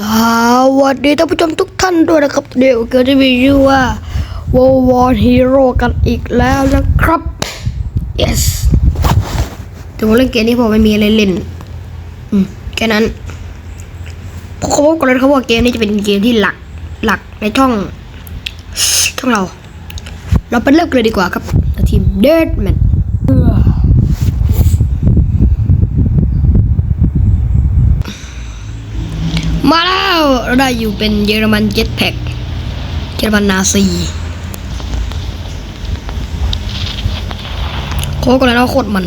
สวัสดีท่านผู้ชมทุกท่านด้วยนะครับ เดี๋ยวเกิดจะมีชื่อว่า w o r War Hero กันอีกแล้วนะครับ yes แต่ว่าเล่นเกมนี้ผมไม่มีอะไรเล่น อืม แค่นั้นเขาบอกกันเลยครับว่าเกมนี้จะเป็นเกมที่หลัก หลักในช่อง ช่องเรา เราไปเริ่มกันเลยดีกว่าครับทีมเด มาแล้วเราได้อยู่เป็นเยอรมันเจ็ตแพ็กเยอรมันนาซีโค้กกันแล้วโคตรมัน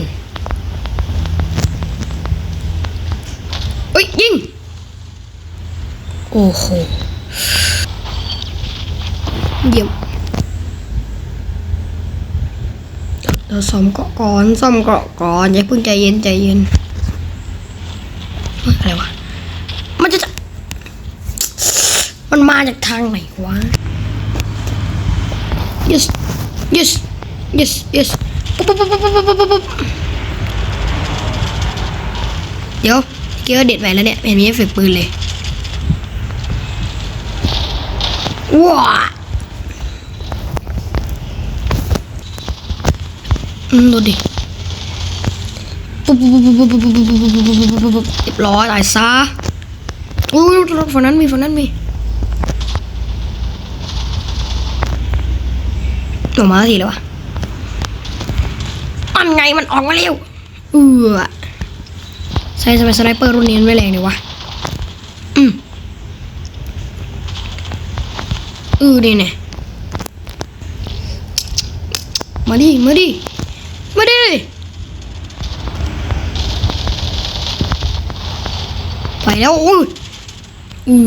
เอ้ยยิง โอ้โหเยี่ยมเราซ่อมเกาะก่อนซ่อมเกาะก่อนอย่าเพิ่งใจเย็นใจเย็นเฮ้ยอะไรวะ มันจะจะ มันมาจากทางไหนวะ yes yes yes yes ปุ๊บปุ๊บปุ๊บปุ๊บปุ๊บปุ๊บปุ๊บเดี๋ยวเกี่ยวเด็ดแหวนแล้วเนี่ยเห็นมีเอฟเฟกต์ปืนเลยว้าอืมดูดิปุ๊บปุ๊บปุ๊บปุ๊บปุ๊บปุ๊บปุ๊บปุ๊บปุ๊บปุ๊บปุ๊บเรียบร้อยตายซะอุ้ยฝั่งนั้นมีฝั่งนั้นมี ออกมาทีแล้ววะอันไงมันออกมาเร็วเออใช่ทำไมสไนเปอร์รุ่นนี้มันไม่แรงเลยวะอืมเออเนี่ยเนี่ยมาดิ มาดิ มาดิ ไปแล้วอุ้อู้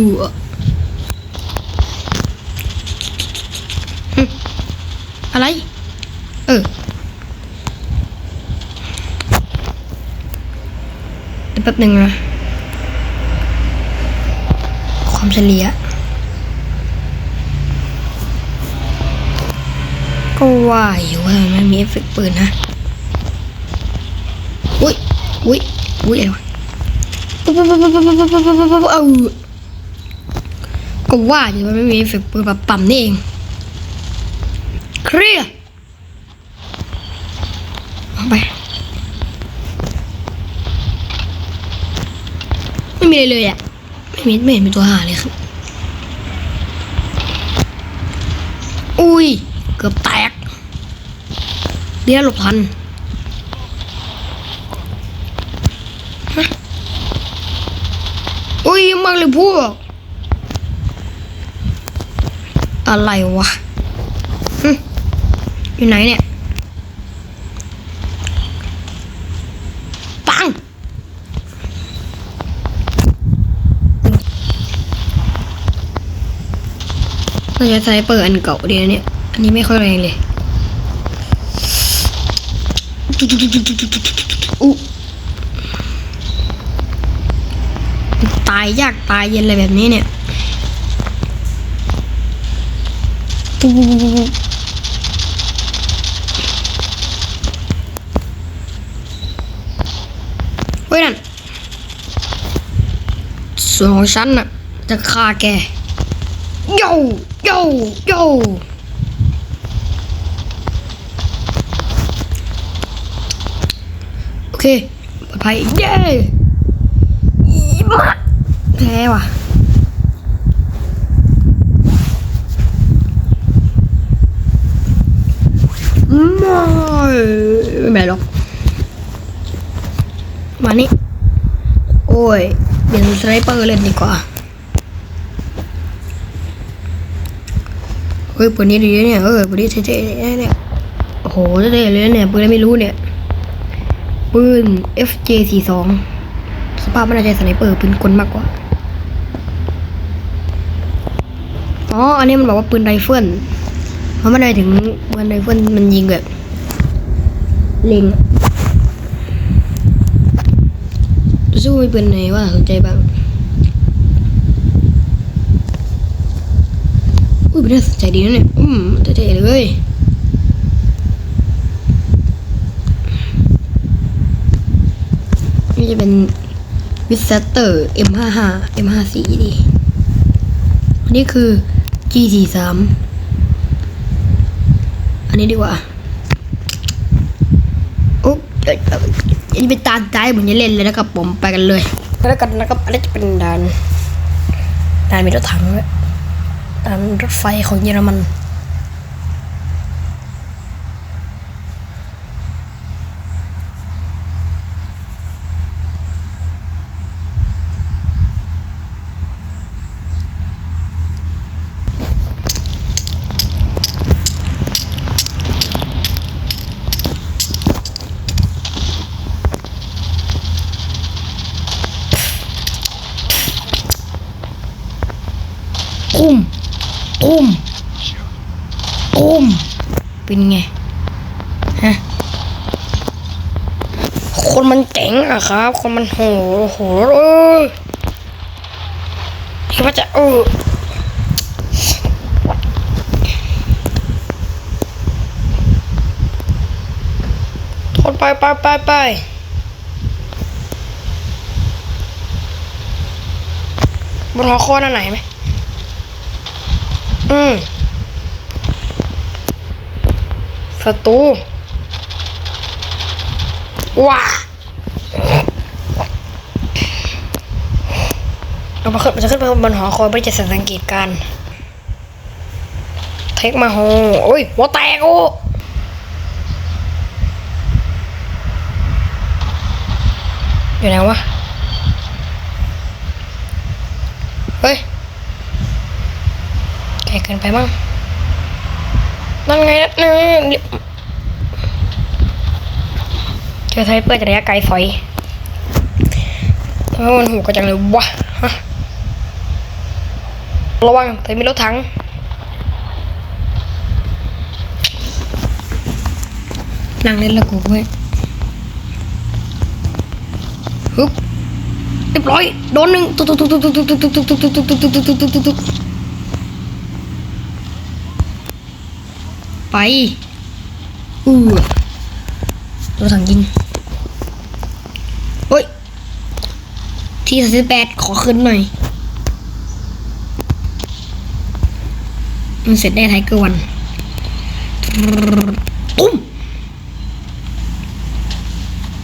อะไร เออเดี๋ยวแป๊บหนึ่งนะ ความเฉลี่ยก็ว่าอยู่ว่ามันมีเอฟเฟกต์ปืนนะ อุ้ย อุ้ย อุ้ยอะไรวะปุ๊บปุ๊บปุ๊บปุ๊บปุ๊บปุ๊บปุ๊บปุ๊บปุ๊บเอาก็ว่าอยู่ว่าไม่มีเอฟเฟกต์ปืนแบบปั๊มนี่เอง เคลียร์เอาไป ไม่มีอะไรเลยอะ ไม่มีไม่เห็นมีตัวหาเลยครับ อุ้ย เกือบแตกเดี๋ยวหลบทันฮะอุ้ยมากเลยพวก อะไรวะ อยู่ไหนเนี่ย ปัง เราจะใช้เปิดอันเก่าเดียวเนี่ย อันนี้ไม่ค่อยแรงเลยตายยากตายเย็นอะไรแบบนี้เนี่ย ปุ๊บปุ๊บปุ๊บปุ๊บเฮ้ยนั่นส่วนของฉันน่ะจะฆ่าแกโยโยโยโอเคปลอดภัยเย้มาแพ้ว่ะม่ไม่แม่หรอก มานี่ โอ้ ยเปลี่ยนสไนเปอร์เล่นดีกว่าเฮ้ยปืนนี้ดีเนี่ยเออปืนนี้เท่ๆเนี่ยโอ้โหเท่ๆเลยเนี่ยปืนไม่รู้เนี่ยปืน FJ42 สภาพมันน่าจะสไนเปอร์ปืนกลมากกว่าอ๋ออันนี้มันบอกว่าปืนไรเฟิลเพราะมันได้ถึงปืนไรเฟิลมันยิงแบบเล็ง สู้มีปืนไหนว่าสนใจบ้างอุ้ยไม่ได้สนใจดีนะเนี่ย อืมเท่ๆเลย นี่จะเป็นวิสเตอร์ M55 M54 ดีอันนี้คือ G43 อันนี้ดีกว่าโอ้เดี๋ยวอั นี้เป็นตาใจเหมือนจะเล่นเลยนะครับผมไปกันเลยแล้วกันนะครับอันนี้จะเป็นด่านด่านมีรถถังด้วยด่านรถไฟของเยอรมัน ตุ้มตุ้มตุ้ม เป็นไงฮะคนมันเจ๋งอะครับ คนมันโหโหเออคิดว่าจะเออนไปไปไปไปบนหัวข้อนั่นไหนไหมอืม ศัตรูว้าเรามาขึ้นมันจะขึ้นไปบนหอคอยเพื่อจะสังเกตการเทคมาโฮโอ้ยหัวแตกโอ้อยู่ไหนวะ เฮ้ยไกลเกินไปมั้ง นั่นไงนั่นไงเจอไทเปอร์จากระยะไกลฝอยทำไมมันหูกระจังเลยวะฮะระวังแต่มีรถถังนั่งเล่นล้วกูเว้ยฮึบเรียบร้อยโดนหนึ่งตุ๊กตุ๊กตุ๊กตุ๊กตุ๊กตุ๊กตุ๊กตุ๊กตุ๊กตุ๊กตุ๊กตุ๊กตุ๊กตุ๊ก ไปอู้ตัวถังยิงเฮ้ย ที่สสิบแปดขอขึ้นหน่อย มันเสร็จได้ไทเกอร์วัน ตุ้ม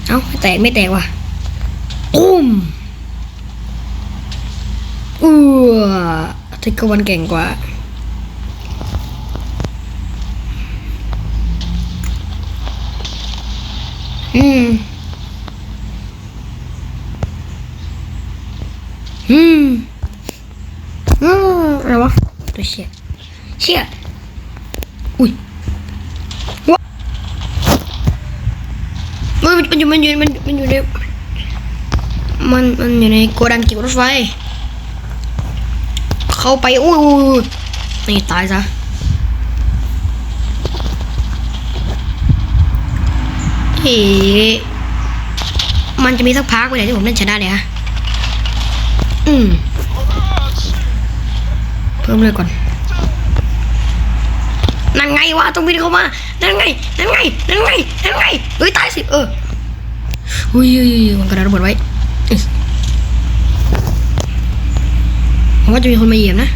เอ้า แตกไม่แตกว่ะ ตุ้มอู้ไทเกอร์วันเก่งกว่า อืม อืม อืมอะไรวะตัวเชี่ยเชี่ยอุ้ยวะมันมันอยู่มันอยู่มันมันอยู่ในมันมันอยู่ในโกดังเก็บรถไฟ เข้าไปอุ้ยอุ้ยอุ้ยนี่ตายซะ เอ๋มันจะมีสักพักไปไหนที่ผมเล่นชนะเลยฮะอืมเพิ่มเลยก่อน นั่นไงวะต้องบินเข้ามา นั่นไง นั่นไง นั่นไง นั่นไง เฮ้ยตายสิ เอออุ้ยอุ้ยอุ้ยมันกระดาระเบิดไว้ผมว่าจะมีคนมาเหยียบนะ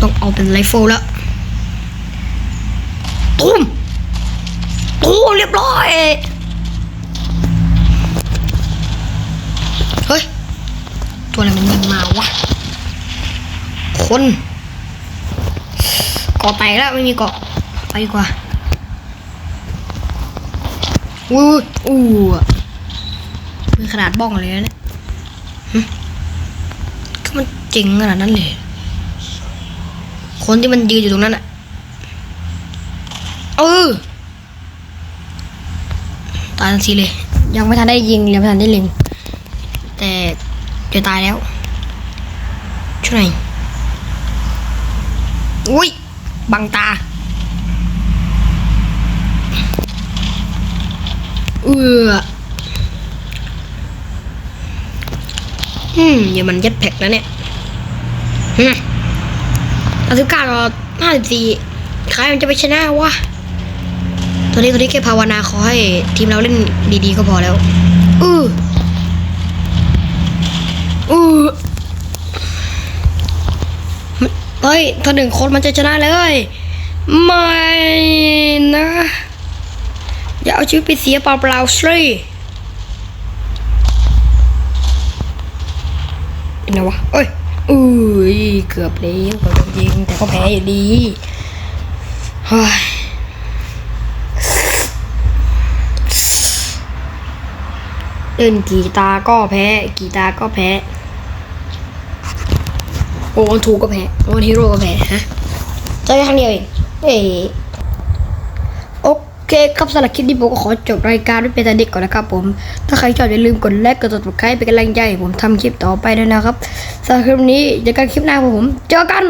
ต้องเอาเป็นไรเฟิลแล้ว ตุ้มตุ้เรียบร้อย เฮ้ย ตัวอะไรมันยิงมาวะ คนเกาะแตแล้วไม่มีเกาะไปดีกว่าอู้อู้มีขนาดบ้องเลยนะเนี่ยมันจริงขนาดนั้นเลย คนที่มันยืนอยู่ตรงนั้นอะ เออตายทันทีเลย ยังไม่ทันได้ยิงยังไม่ทันได้เล็งแต่จะตายแล้วช่วยหน่อยอุ้ยบังตาเอออืมเดี๋ยวมันย็ดแพ็กแล้วเนี่ยฮึอาสิบเก้าต่อห้าสิบสี่ใครมันจะไปชนะวะ ตัวนี้ตัวนี้แค่ภาวนาขอให้ทีมเราเล่นดีๆก็พอแล้วอืออือเฮ้ยถ้าหนึ่งคนมันจะชนะเลยไม่นะ อย่าเอาชีวิตไปเสียเปล่าๆสิไหนวะเอ้ยอุ้ย เกือบแล้วก็โดนยิงแต่ก็แพ้อยู่ดีเฮ้ย เล่นกีตาร์ก็แพ้ กีตาร์ก็แพ้ โอวันทูก็แพ้โอวันฮีโร่ก็แพ้ฮะเจอแค่ครั้งเดียวเองเอ้โอเคครับสำหรับคลิปนี้ผมก็ขอจบรายการด้วยเป็นแต่เด็กก่อนนะครับผม ถ้าใครชอบอย่าลืมกดไลค์กดติดตามเป็นกำลังใจผมทำคลิปต่อไปด้วยนะครับสำหรับคลิปนี้เจอกันคลิปหน้าผม เจอกัน